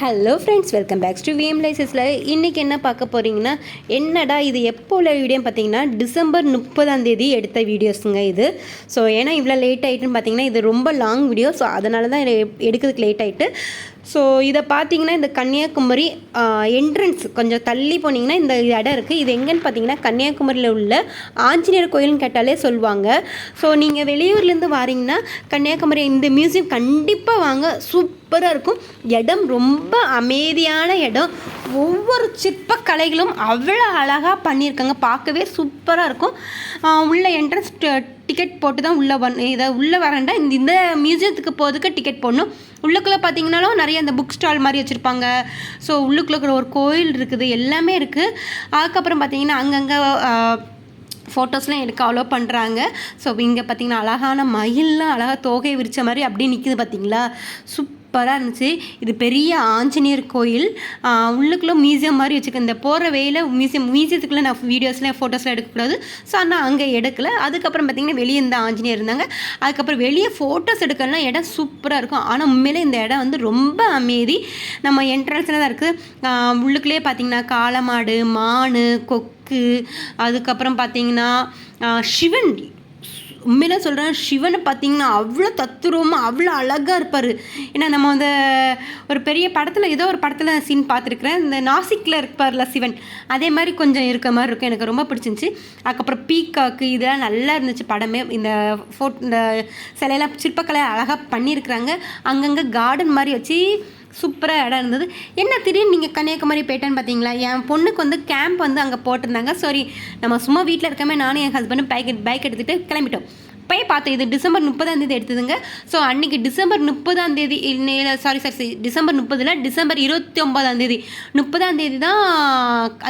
Hello friends welcome back to VM லைசஸில் இன்றைக்கி என்ன பார்க்க போகிறீங்கன்னா என்னடா இது எப்போ உள்ள வீடியோன்னு பார்த்தீங்கன்னா டிசம்பர் முப்பதாம் தேதி எடுத்த வீடியோஸுங்க இது. ஸோ ஏன்னா இவ்வளோ லேட் ஆகிட்டுன்னு பார்த்தீங்கன்னா இது ரொம்ப லாங் வீடியோ ஸோ அதனால தான் எடுக்கிறதுக்கு லேட் ஆகிட்டு ஸோ இதை பார்த்தீங்கன்னா இந்த கன்னியாகுமரி என்ட்ரன்ஸ் கொஞ்சம் தள்ளி போனீங்கன்னா இந்த இடம் இருக்குது இது எங்கேன்னு பார்த்தீங்கன்னா கன்னியாகுமரியில் உள்ள ஆஞ்சநேயர் கோயில்னு கேட்டாலே சொல்லுவாங்க. ஸோ நீங்கள் வெளியூர்லேருந்து வாரீங்கன்னா கன்னியாகுமரி இந்த மியூசியம் கண்டிப்பாக வாங்க. சூப்பராக இருக்கும். இடம் ரொம்ப அமைதியான இடம். ஒவ்வொரு சிற்பக்கலைகளும் அவ்வளோ அழகாக பண்ணியிருக்காங்க. பார்க்கவே சூப்பராக இருக்கும். உள்ள என்ட்ரன்ஸ் டிக்கெட் போட்டு தான் உள்ளே வந் இதை உள்ளே வரேன்டா. இந்த இந்த மியூசியத்துக்கு போகிறதுக்கு டிக்கெட் போடணும். உள்ளுக்குள்ளே பார்த்தீங்கன்னாலும் நிறைய அந்த புக் ஸ்டால் மாதிரி வச்சுருப்பாங்க. ஸோ உள்ளுக்குள்ளே இருக்கிற ஒரு கோயில் இருக்குது. எல்லாமே இருக்குது அதுக்கப்புறம் பார்த்தீங்கன்னா அங்கங்கே ஃபோட்டோஸ்லாம் எடுக்க அலோவ் பண்ணுறாங்க ஸோ இங்கே பார்த்தீங்கன்னா அழகான மயில்லாம் அழகாக தோகை விரித்த மாதிரி அப்படியே நிற்குது பார்த்தீங்களா சூப்பராக இருந்துச்சு. இது பெரிய ஆஞ்சநேயர் கோயில். உள்ளுக்குள்ளே மியூசியம் மாதிரி வச்சுருக்கேன் இந்த போகிற வேயில் மியூசியம் மியூசியத்துக்குள்ளே நான் வீடியோஸ்லாம் ஃபோட்டோஸ்லாம் எடுக்கக்கூடாது. ஸோ ஆனால் அங்கே எடுக்கல. அதுக்கப்புறம் பார்த்திங்கன்னா வெளியே இந்த ஆஞ்சநேயர் இருந்தாங்க. அதுக்கப்புறம் வெளியே ஃபோட்டோஸ் எடுக்கலாம் இடம் சூப்பராக இருக்கும். ஆனால் உண்மையிலே இந்த இடம் வந்து ரொம்ப அமைதி. நம்ம என்ட்ரன்ஸில் தான் இருக்குது உள்ளுக்குள்ளேயே பார்த்தீங்கன்னா காளமாடு மான் கொக்கு அதுக்கப்புறம் பார்த்திங்கன்னா சிவன் உண்மையில சொல்கிறேன் சிவனை பார்த்தீங்கன்னா அவ்வளோ தத்துரூபமாக அவ்வளோ அழகாக இருப்பார். ஏன்னா நம்ம அந்த ஒரு பெரிய படத்தில் ஏதோ ஒரு படத்தில் சீன் பார்த்துருக்குறேன். இந்த நாசிக்கில் இருப்பார்ல சிவன் அதே மாதிரி கொஞ்சம் இருக்க மாதிரி இருக்கும். எனக்கு ரொம்ப பிடிச்சிருந்துச்சி. அதுக்கப்புறம் பீக்காக்கு இதெல்லாம் நல்லா இருந்துச்சு படமே. இந்த ஃபோட் இந்த சிலையெல்லாம் சிற்பக்கலை அழகாக பண்ணியிருக்கிறாங்க. அங்கங்கே கார்டன் மாதிரி வச்சு சூப்பராக இடம் இருந்தது. என்ன திடீர்னு நீங்கள் கன்னியாகுமரி போயிட்டேன்னு பார்த்தீங்களா என் பொண்ணுக்கு வந்து கேம்ப் வந்து அங்கே போட்டிருந்தாங்க. சாரி நம்ம சும்மா வீட்டில் இருக்காம நானும் என் ஹஸ்பண்டும் பைக் பைக் எடுத்துகிட்டு கிளம்பிட்டோம். போய் பார்த்தோம் இது டிசம்பர் முப்பதாம் தேதி எடுத்ததுங்க. ஸோ அன்றைக்கி டிசம்பர் முப்பதாம் தேதி சாரி சாரி டிசம்பர் முப்பதில் டிசம்பர் இருபத்தி ஒம்பதாம் தேதி. முப்பதாம் தேதி தான்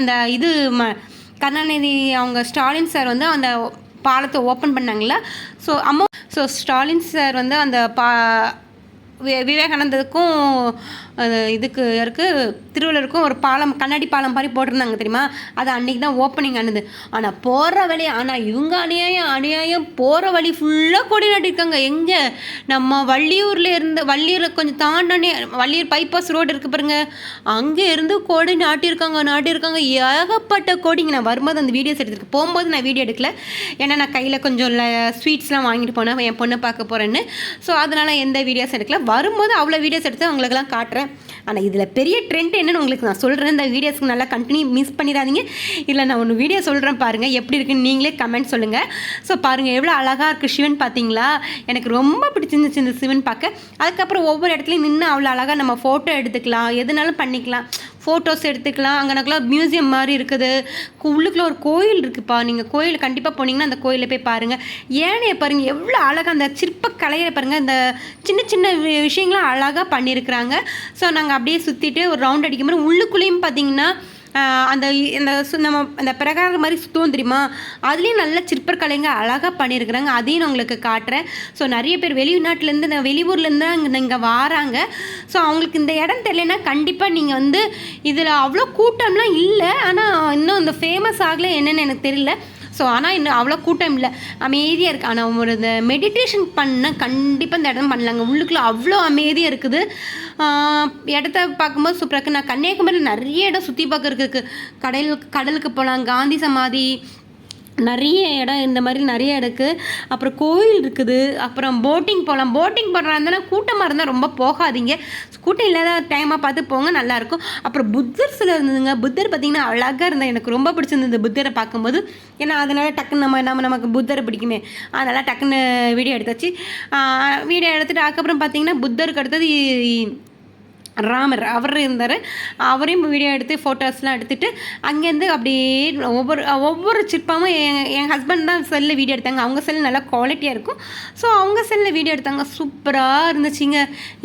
அந்த இது ம கருணாநிதி அவங்க ஸ்டாலின் சார் வந்து அந்த பாலத்தை ஓப்பன் பண்ணாங்களா ஸோ அம்மா ஸோ ஸ்டாலின் சார் வந்து அந்த பா விவேகானந்தருக்கும் இதுக்கு யாருக்கு திருவள்ளுவருக்கும் ஒரு பாலம் கண்ணாடி பாலம் மாதிரி போட்டிருந்தாங்க தெரியுமா? அது அன்னைக்கு தான் ஓப்பனிங் ஆனது. ஆனால் போகிற வழி ஆனால் இவங்க அநியாயம் அநியாயம் போகிற வழி ஃபுல்லாக கொடி நாட்டிருக்காங்க. எங்கே? நம்ம வள்ளியூரில் இருந்து வள்ளியூரில் கொஞ்சம் தாண்டனே வள்ளியூர் பைபாஸ் ரோடு இருக்குது பாருங்க. அங்கே இருந்து கொடி நாட்டியிருக்காங்க நாட்டியிருக்காங்க. ஏகப்பட்ட கொடிங்க. நான் வரும்போது அந்த வீடியோஸ் எடுத்துருக்கேன். போகும்போது நான் வீடியோ எடுக்கல. ஏன்னா நான் கையில் கொஞ்சம் ஸ்வீட்ஸ்லாம் வாங்கிட்டு போனேன். என் பொண்ணை பார்க்க போகிறேன்னு ஸோ அதனால் எந்த வீடியோஸ் எடுக்கல. வரும்போது அவ்வளோ வீடியோஸ் எடுத்து அவங்களுக்குலாம் காட்டுறேன். ஆனால் இதில் பெரிய ட்ரெண்ட் என்னன்னு உங்களுக்கு நான் சொல்கிறேன் இந்த வீடியோஸ்க்கு நல்லா கண்டினியூ மிஸ் பண்ணிடாதீங்க. இல்லை நான் ஒன்று வீடியோ சொல்கிறேன் பாருங்கள் எப்படி இருக்குன்னு நீங்களே கமெண்ட் சொல்லுங்கள் ஸோ பாருங்கள் எவ்வளோ அழகாக இருக்குது சிவன் பார்த்தீங்களா எனக்கு ரொம்ப பிடிச்சிருந்துச்சு இந்த சிவன் பார்க்க. அதுக்கப்புறம் ஒவ்வொரு இடத்துலையும் நின்று அவ்வளோ அழகாக நம்ம ஃபோட்டோ எடுத்துக்கலாம். எதுனாலும் பண்ணிக்கலாம். ஃபோட்டோஸ் எடுத்துக்கலாம். அங்கனக்குலாம் மியூசியம் மாதிரி இருக்குது. உள்ளுக்குள்ளே உள்ளுக்குள்ள ஒரு கோயில் இருக்குப்பா. நீங்கள் கோயில் கண்டிப்பாக போனீங்கன்னா அந்த கோயிலில் போய் பாருங்கள் ஏனைய பாருங்கள் எவ்வளோ அழகாக அந்த சிற்பக்கலையை பாருங்கள் இந்த சின்ன சின்ன விஷயங்களாம் அழகாக பண்ணியிருக்கிறாங்க. ஸோ நாங்கள் அப்படியே சுற்றிட்டு ஒரு ரவுண்ட் அடிக்கும்போது உள்ளுக்குள்ளேயும் பார்த்தீங்கன்னா அந்த இந்த சு- நம்ம அந்த பிரகாரம் மாதிரி சுற்றுவோம் தெரியுமா? அதுலேயும் நல்ல சிற்பக்கலைங்க அழகாக பண்ணியிருக்கிறாங்க. அதையும் நான் உங்களுக்கு காட்டுறேன். ஸோ நிறைய பேர் வெளிநாட்டிலேருந்து இந்த வெளியூர்லேருந்து தான் இங்கே இங்கே வாராங்க. ஸோ அவங்களுக்கு இந்த இடம் தெரியலனா கண்டிப்பாக நீங்கள் வந்து இதில் அவ்வளோ கூட்டம்லாம் இல்லை. ஆனால் இன்னும் இந்த ஃபேமஸ் ஆகலை என்னென்னு எனக்கு தெரியல. ஸோ ஆனால் இன்னும் அவ்வளோ கூட்டம் இல்லை. அமைதியாக இருக்குது ஆனால் ஒரு இந்த மெடிடேஷன் பண்ண கண்டிப்பாக இந்த இடம் பண்ணலாங்க. உள்ளுக்குள்ளே அவ்வளோ அமைதியாக இருக்குது. இடத்த பார்க்கும்போது சூப்பராக இருக்குது நான் கன்னியாகுமரியில் நிறைய இடம் சுற்றி பார்க்கறதுக்கு இருக்குது கடலுக்கு போகலாம் காந்தி சமாதி நிறைய இடம் இந்த மாதிரி நிறைய இருக்குது அப்புறம் கோயில் இருக்குது. அப்புறம் போட்டிங் போகலாம். போட்டிங் போடுறா இருந்தாலும் கூட்டமாக இருந்தால் ரொம்ப போகாதீங்க. கூட்டம் இல்லாத டைமாக பார்த்து போங்க நல்லாயிருக்கும் அப்புறம் புத்தர் சில இருந்ததுங்க. புத்தர் பார்த்திங்கன்னா அழகாக இருந்தால் எனக்கு ரொம்ப பிடிச்சிருந்தது புத்தரை பார்க்கும்போது. ஏன்னா அதனால டக்குன்னு நம்ம நம்ம நமக்கு புத்தரை பிடிக்குமே. அதனால் டக்குன்னு வீடியோ எடுத்தாச்சு. வீடியோ எடுத்துகிட்டு அதுக்கப்புறம் பார்த்தீங்கன்னா புத்தருக்கு அடுத்தது ராமர் அவர் இருந்தார். அவரையும் வீடியோ எடுத்து ஃபோட்டோஸ்லாம் எடுத்துகிட்டு அங்கேருந்து அப்படியே ஒவ்வொரு ஒவ்வொரு சிற்பமும் என் என் ஹஸ்பண்ட் தான் செல்லில் வீடியோ எடுத்தாங்க. அவங்க செல் நல்லா குவாலிட்டியாக இருக்கும். ஸோ அவங்க செல்லில் வீடியோ எடுத்தாங்க. சூப்பராக இருந்துச்சுங்க.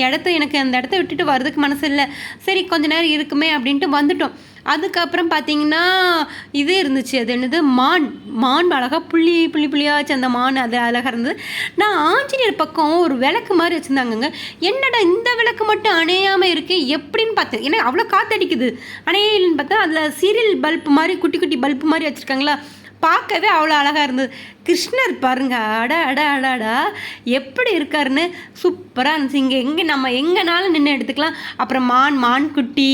இடத்த எனக்கு அந்த இடத்த விட்டுட்டு வர்றதுக்கு மனசு இல்லை. சரி கொஞ்ச நேரம் இருக்குமே அப்படின்ட்டு வந்துட்டோம். அதுக்கப்புறம் பார்த்தீங்கன்னா இது இருந்துச்சு. அது என்னது? மான். மான் அழகாக புள்ளி புள்ளி புள்ளியாச்சு அந்த மான் அது அழகாக இருந்தது. நான் ஆஞ்சநேயர் பக்கம் ஒரு விளக்கு மாதிரி வச்சுருந்தாங்கங்க. என்னடா இந்த விளக்கு மட்டும் அணையாமல் இருக்கு? எப்படின்னு பார்த்தேன். ஏன்னா அவ்வளோ காத்தடிக்குது. அணையலன்னு பார்த்தா அதில் சீரியல் பல்ப் மாதிரி குட்டி குட்டி பல்ப் மாதிரி வச்சுருக்காங்களா? பார்க்கவே அவ்வளோ அழகாக இருந்தது. கிருஷ்ணர் பாருங்க அட அட அடாடா எப்படி இருக்காருன்னு? சூப்பராக இருந்துச்சு. இங்கே எங்கே நம்ம எங்கேனாலும் நின்று எடுத்துக்கலாம். அப்புறம் மான் மான் குட்டி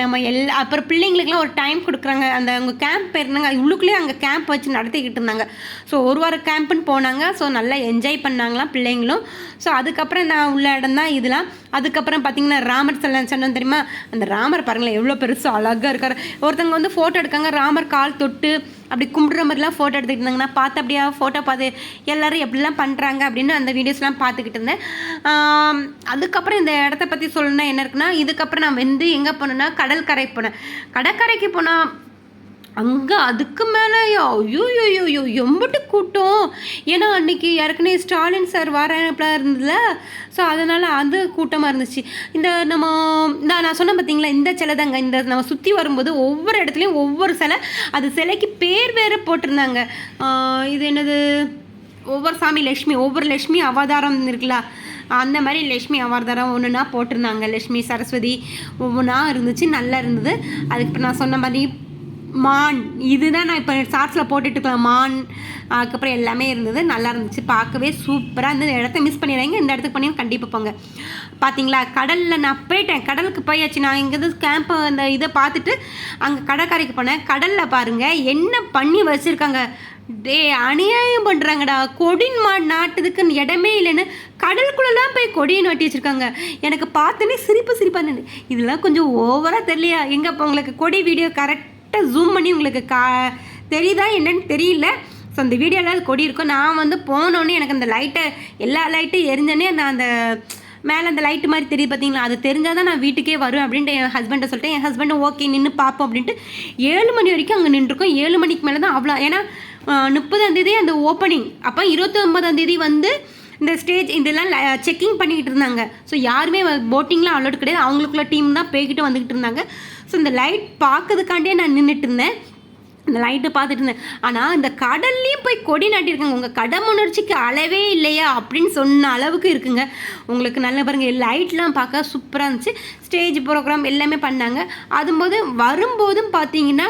நம்ம எல்லா அப்புறம் பிள்ளைங்களுக்குலாம் ஒரு டைம் கொடுக்குறாங்க. அந்த அவங்க கேம்ப் போயிருந்தாங்க உள்ளுக்குள்ளேயே அங்கே கேம்ப் வச்சு நடத்திக்கிட்டு இருந்தாங்க. ஸோ ஒரு வாரம் கேம்ப்புன்னு போனாங்க. ஸோ நல்லா என்ஜாய் பண்ணாங்களாம் பிள்ளைங்களும். ஸோ அதுக்கப்புறம் நான் உள்ள இடம் தான் இதெல்லாம். அதுக்கப்புறம் பார்த்தீங்கன்னா ராமர் சிலை சொன்னோம் தெரியுமா? அந்த ராமர் பாருங்களேன் எவ்வளோ பெருசு அழகாக இருக்கார். ஒருத்தவங்க வந்து ஃபோட்டோ எடுக்காங்க. ராமர் கால் தொட்டு அப்படி கும்பிடுற மாதிரிலாம் ஃபோட்டோ எடுத்துக்கிட்டு இருந்தாங்கன்னா பார்த்து அப்படியே ஃபோட்டோ பார்த்து எல்லோரும் எப்படிலாம் பண்ணுறாங்க அப்படின்னு அந்த வீடியோஸ்லாம் பார்த்துக்கிட்டு இருந்தேன். அதுக்கப்புறம் இந்த இடத்த பற்றி சொல்லணும்னா என்ன இருக்குன்னா இதுக்கப்புறம் நான் வந்து எங்கே போனேன்னா கடற்கரை போனேன். கடற்கரைக்கு போனால் அங்கே அதுக்கு மேலே ஐயோ ஐயோ எம்பிட்டு கூட்டம். ஏன்னா அன்னைக்கு ஏற்கனவே ஸ்டாலின் சார் வரப்பலாம் இருந்ததுல. ஸோ அதனால் அது கூட்டமாக இருந்துச்சு. இந்த நம்ம நான் நான் சொன்னேன் பார்த்தீங்களா இந்த சிலை தாங்க. இந்த நம்ம சுற்றி வரும்போது ஒவ்வொரு இடத்துலையும் ஒவ்வொரு சிலை. அது சிலைக்கு பேர் வேறு போட்டிருந்தாங்க. இது என்னது? ஒவ்வொரு சாமி லக்ஷ்மி ஒவ்வொரு லக்ஷ்மி அவதாரம் இருக்குல்ல. அந்த மாதிரி லக்ஷ்மி அவதாரம் ஒன்றுனா போட்டிருந்தாங்க. லக்ஷ்மி சரஸ்வதி ஒவ்வொன்றா இருந்துச்சு நல்லா இருந்தது. அதுக்கு நான் சொன்ன மாதிரி மான். இதுதான் நான் இப்போ ஷார்ட்ஸில் போட்டுட்டுக்கலாம் இருக்கேன். மான் அதுக்கப்புறம் எல்லாமே இருந்தது. நல்லா இருந்துச்சு. பார்க்கவே சூப்பராக இந்த இடத்த மிஸ் பண்ணிடுறாங்க இந்த இடத்துக்கு பண்ணி கண்டிப்பாக போங்க. பார்த்தீங்களா கடலில் நான் போயிட்டேன். கடலுக்கு போயாச்சு. நான் இங்கேருந்து கேம்ப் அந்த இதை பார்த்துட்டு அங்கே கடற்கரைக்கு போனேன். கடலில் பாருங்கள் என்ன பண்ணி வச்சுருக்காங்க? டே அநியாயம் பண்ணுறாங்கடா கொடின் மா நாட்டுதுக்கு இடமே இல்லைன்னு கடலுக்குள்ளெல்லாம் போய் கொடியை நாட்டி வச்சுருக்காங்க. எனக்கு பார்த்தோன்னே சிரிப்பு சிரிப்பாக இருந்தது. இதெல்லாம் கொஞ்சம் ஓவராக தெரியலையா? எங்கே இப்போ உங்களுக்கு கொடி வீடியோ கரெக்ட் கரெக்டாக ஜூம் பண்ணி உங்களுக்கு கா தெரியுதா என்னன்னு தெரியல. ஸோ அந்த வீடியோவில் அது கொடி இருக்கும். நான் வந்து போனோடனே எனக்கு அந்த லைட்டை எல்லா லைட்டும் எரிஞ்சோடனே நான் அந்த மேலே அந்த லைட்டு மாதிரி தெரியுது பார்த்தீங்களா அது தெரிஞ்சால் தான் நான் வீட்டுக்கே வருவேன் அப்படின்ட்டு என் ஹஸ்பண்டை சொல்லிட்டு என் ஹஸ்பண்டும் ஓகே நின்று பார்ப்போம் அப்படின்ட்டு ஏழு மணி வரைக்கும் அங்கே நின்றுருக்கோம். ஏழு மணிக்கு மேலே தான் அவ்வளோ ஏன்னா முப்பதாந்தேதி அந்த ஓப்பனிங் அப்போ இருபத்தி வந்து இந்த ஸ்டேஜ் இதெல்லாம் செக்கிங் பண்ணிக்கிட்டு இருந்தாங்க. ஸோ யாருமே போட்டிங்லாம் அலோட் கிடையாது. அவங்களுக்குள்ள டீம் தான் போய்கிட்டு வந்துக்கிட்டு இருந்தாங்க. ஸோ இந்த லைட் பார்க்கறதுக்காண்டியே நான் நின்றுட்டு இருந்தேன் இந்த லைட்டை பார்த்துட்டு இருந்தேன். ஆனால் இந்த கடல்லையும் போய் கொடி நாட்டியிருக்காங்க. உங்கள் கடமுணர்ச்சிக்கு அளவே இல்லையா அப்படின்னு சொன்ன அளவுக்கு இருக்குங்க. உங்களுக்கு நல்ல பாருங்க லைட்லாம் பார்க்க சூப்பராக இருந்துச்சு. ஸ்டேஜ் ப்ரோக்ராம் எல்லாமே பண்ணாங்க. அதும்போது வரும்போதும் பார்த்தீங்கன்னா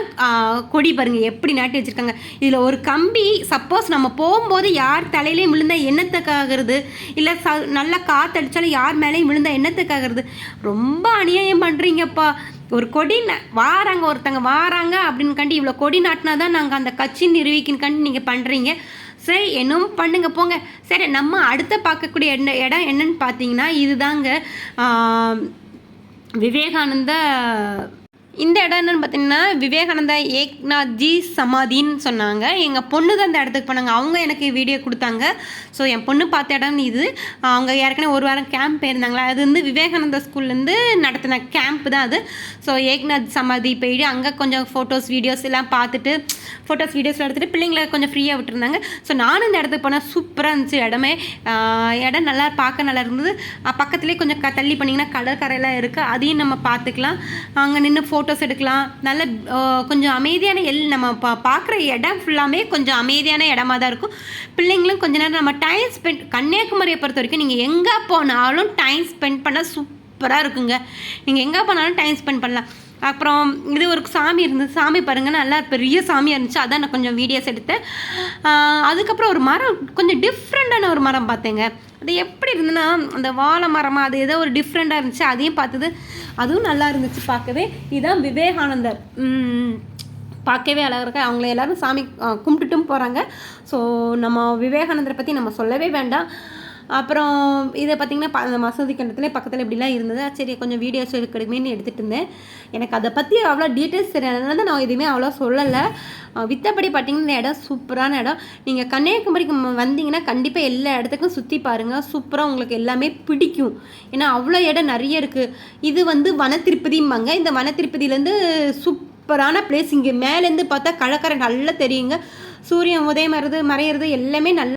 கொடி பாருங்க எப்படி நாட்டி வச்சுருக்காங்க. இதில் ஒரு கம்பி சப்போஸ் நம்ம போகும்போது யார் தலையிலையும் விழுந்தால் என்னத்துக்காகிறது? இல்லை ச நல்லா காற்றடிச்சாலும் யார் மேலேயும் விழுந்தா என்னத்துக்காகிறது? ரொம்ப அநியாயம் பண்ணுறீங்கப்பா ஒரு கொடி ந- வாராங்க ஒருத்தங்க வாராங்க அப்படின்னு கண்டி இவ்வளோ கொடி நாட்டினா தான் நாங்கள் அந்த கட்சி நிரூபிக்கின்னு கண்டு நீங்கள் பண்ணுறீங்க சரி என்னும் பண்ணுங்க போங்க. சரி நம்ம அடுத்த பார்க்கக்கூடிய என்ன இடம் என்னன்னு பார்த்தீங்கன்னா இதுதாங்க விவேகானந்த இந்த இடம் என்னென்னு பார்த்தீங்கன்னா விவேகானந்தா ஏக்நாத்ஜி சமாதின்னு சொன்னாங்க. எங்கள் பொண்ணு தான் இந்த இடத்துக்கு போனாங்க. அவங்க எனக்கு வீடியோ கொடுத்தாங்க. ஸோ என் பொண்ணு பார்த்த இடம் இது. அவங்க ஏற்கனவே ஒரு வாரம் கேம்ப் போயிருந்தாங்களா? அது வந்து விவேகானந்தா ஸ்கூல்லேருந்து நடத்தின கேம்ப் தான் அது. ஸோ ஏக்நாத் சமாதி போயிட்டு அங்கே கொஞ்சம் ஃபோட்டோஸ் வீடியோஸ் எல்லாம் பார்த்துட்டு ஃபோட்டோஸ் வீடியோஸ்லாம் எடுத்துகிட்டு பிள்ளைங்களை கொஞ்சம் ஃப்ரீயாக விட்டுருந்தாங்க. ஸோ நானும் இந்த இடத்துக்கு போனால் சூப்பராக இருந்துச்சு இடமே. இடம் நல்லா பார்க்க நல்லா இருந்தது. பக்கத்துலேயே கொஞ்சம் க தள்ளி பண்ணிங்கன்னா கடற்கரையெல்லாம் இருக்குது அதையும் நம்ம பார்த்துக்கலாம். அங்கே நின்று ஃபோட்டோஸ் எடுக்கலாம். நல்ல கொஞ்சம் அமைதியான எல் நம்ம பா பார்க்குற இடம் ஃபுல்லாமே கொஞ்சம் அமைதியான இடமா தான் இருக்கும். பிள்ளைங்களும் கொஞ்ச நேரம் நம்ம டைம் ஸ்பெண்ட் கன்னியாகுமரியை பொறுத்த வரைக்கும் நீங்கள் எங்கே போனாலும் டைம் ஸ்பெண்ட் பண்ண சூப்பராக இருக்குங்க. நீங்கள் எங்கே போனாலும் டைம் ஸ்பெண்ட் பண்ணலாம். அப்புறம் இது ஒரு சாமி இருந்தது சாமி பாருங்கள் நல்லா பெரிய சாமியாக இருந்துச்சு. அதான் நான் கொஞ்சம் வீடியோஸ் எடுத்தேன். அதுக்கப்புறம் ஒரு மரம் கொஞ்சம் டிஃப்ரெண்ட்டான ஒரு மரம் பார்த்தேங்க. அது எப்படி இருந்ததுன்னா அந்த வாழை மரமாக அது ஏதோ ஒரு டிஃப்ரெண்ட்டாக இருந்துச்சு. அதையும் பார்த்தது அதுவும் நல்லா இருந்துச்சு பார்க்கவே. இதுதான் விவேகானந்தர். பார்க்கவே அழகாக இருக்கு. அவங்கள எல்லாரும் சாமி கும்பிட்டுட்டும் போகிறாங்க ஸோ நம்ம விவேகானந்தரை பற்றி நம்ம சொல்லவே வேண்டாம். அப்புறம் இதை பார்த்தீங்கன்னா ப- அந்த மசூதி கண்டத்துல பக்கத்தில் இப்படிலாம் இருந்தது. சரி கொஞ்சம் வீடியோஸ் எடுக்கணுமேனு எடுத்துகிட்டு இருந்தேன். எனக்கு அதை பற்றி அவ்வளோ டீட்டெயில்ஸ் தெரியாதனால தான் நான் எதுவுமே அவ்வளோ சொல்லலை. வித்தபடி பார்த்தீங்கன்னா இந்த இடம் சூப்பரான இடம். நீங்கள் கன்னியாகுமரிக்கு வந்தீங்கன்னா கண்டிப்பாக எல்லா இடத்துக்கும் சுற்றி பாருங்கள் சூப்பராக உங்களுக்கு எல்லாமே பிடிக்கும். ஏன்னா அவ்வளோ இடம் நிறைய இருக்குது இது வந்து வனத்திருப்பதிம்பாங்க. இந்த வனத்திருப்பதியிலேருந்து சூப்பரான பிளேஸ் இங்கே மேலேருந்து பார்த்தா கடற்கரை நல்லா தெரியுங்க. சூரியன் உதயம் மறையிறது எல்லாமே நல்லா